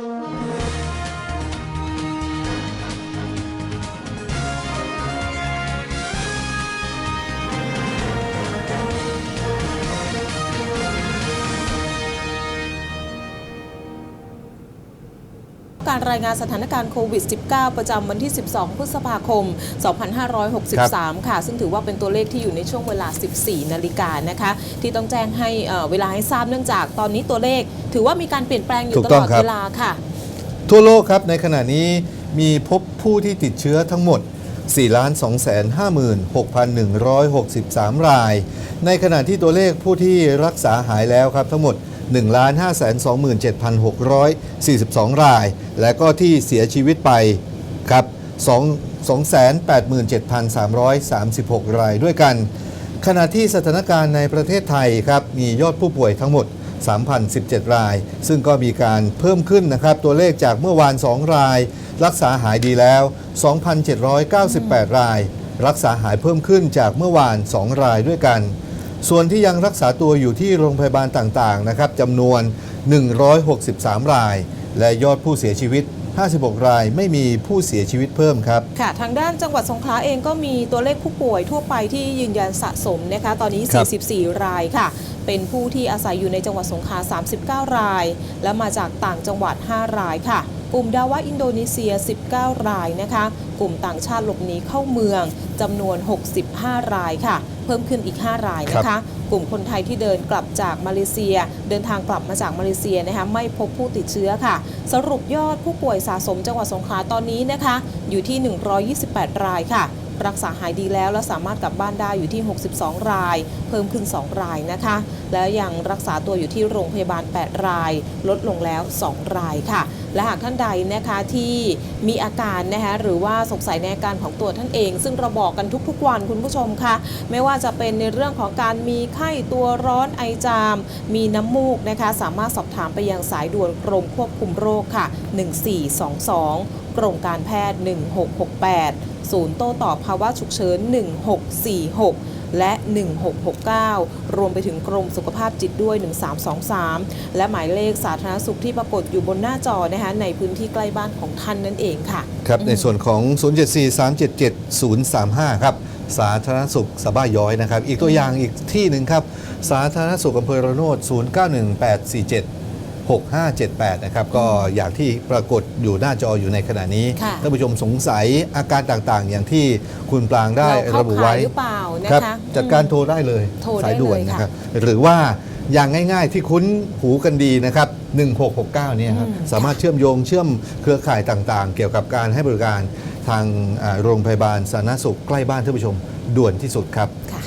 Bye. การรายงานสถานการณ์โควิด -19 ประจำวันที่ 12 พฤษภาคม 2563 ค่ะ ซึ่งถือว่าเป็นตัวเลขที่อยู่ในช่วงเวลา 14 นาฬิกานะคะ ที่ต้องแจ้งให้เอ่อเวลาให้ทราบเนื่องจากตอนนี้ตัวเลข ถือว่ามีการเปลี่ยนแปลงอยู่ถูตกลต้องอดครับเวลาค่ะ ทั่วโลกครับในขณะนี้มีพบผู้ที่ติดเชื้อทั้งหมด 4,256,163 ราย ในขณะที่ตัวเลขผู้ที่รักษาหายแล้วครับทั้งหมด 1,527,642 ราย และก็ที่เสียชีวิตไปครับ2 287,336 รายด้วยกัน ขณะที่สถานการณ์ในประเทศไทยครับมียอดผู้ป่วยทั้งหมด 3,017 ราย ซึ่งก็มีการเพิ่มขึ้นนะครับ ตัวเลขจากเมื่อวาน 2 ราย รักษาหายดีแล้ว 2,798 ราย รักษาหายเพิ่มขึ้นจากเมื่อวาน 2 รายด้วยกัน ส่วนที่ยังรักษาตัวอยู่ที่โรงพยาบาลต่างๆนะครับจำนวน 163 ราย และยอดผู้เสียชีวิต 56 รายไม่มีผู้เสียชีวิตเพิ่มครับ ค่ะ ทางด้านจังหวัดสงขลาเองก็มีตัวเลขผู้ป่วยทั่วไปที่ยืนยันสะสมนะคะตอนนี้ 44 รายค่ะ เป็นผู้ที่อาศัยอยู่ในจังหวัดสงขลา39 ราย และมาจากต่างจังหวัด 5 รายค่ะ กลุ่มดาวะอินโดนีเซีย 19 รายนะคะ กลุ่มต่างชาติหลบหนีเข้าเมืองจำนวน 65 รายค่ะ เพิ่มขึ้นอีก 5 รายนะคะ กลุ่มคนไทยที่เดินกลับจากมาเลเซีย เดินทางกลับมาจากมาเลเซียนะคะไม่พบผู้ติดเชื้อค่ะ สรุปยอดผู้ป่วยสะสมจังหวัดสงขลาตอนนี้นะคะ อยู่ที่ 128 รายค่ะ รักษาหายดีแล้ว และสามารถกลับบ้านได้อยู่ที่ 62 ราย เพิ่มขึ้น 2 รายนะคะ แล้วยังรักษาตัวอยู่ที่โรงพยาบาล 8 ราย ลดลงแล้ว 2 รายค่ะ และหากท่านใดนะคะที่มีอาการนะคะหรือว่าสงสัยในอาการของตัวท่านเอง ซึ่งเราบอกกันทุกๆ วันคุณผู้ชมคะไม่ว่าจะเป็นในเรื่องของการมีไข้ตัวร้อนไอจาม มีน้ำมูกนะคะ สามารถสอบถามไปยังสายด่วนกรมควบคุมโรคค่ะ 1422 กรมการแพทย์ 1668 ศูนย์โต้ตอบภาวะฉุกเฉิน 1646 และ 1669 รวมไปถึงกรมสุขภาพจิตด้วย 1323 และหมายเลขสาธารณสุขที่ปรากฏอยู่บนหน้าจอนะคะในพื้นที่ใกล้บ้านของท่านนั่นเองค่ะ ครับ ในส่วนของ 074-377-035 ครับสาธารณสุขสบ้าย้อยนะครับ อีกตัวอย่างอีกที่หนึ่งครับ สาธารณสุขอำเภอระโนด 091847 6578 นะครับ ก็อย่างที่ปรากฏอยู่หน้าจออยู่ในขณะนี้ค่ะท่านผู้ชมสงสัยอาการต่างๆ อย่างที่คุณปรางได้เราเข้าระบุไว้ข่ายหรือเปล่านะครัคะจัดการอืมโทรได้เลยโทรได้สายด่วนเลยค่ะนะครับหรือว่าอย่างง่ายๆที่คุ้นหูกันดีนะครับ 1669 เนี่ยครับอืมสามารถเชื่อมโยงเชื่อมเครือข่ายต่างๆ เกี่ยวกับการให้บริการทางอ่าโรงพยาบาลสาธารณสุขใกล้บ้านท่านผู้ชมด่วนที่สุดครับค่ะ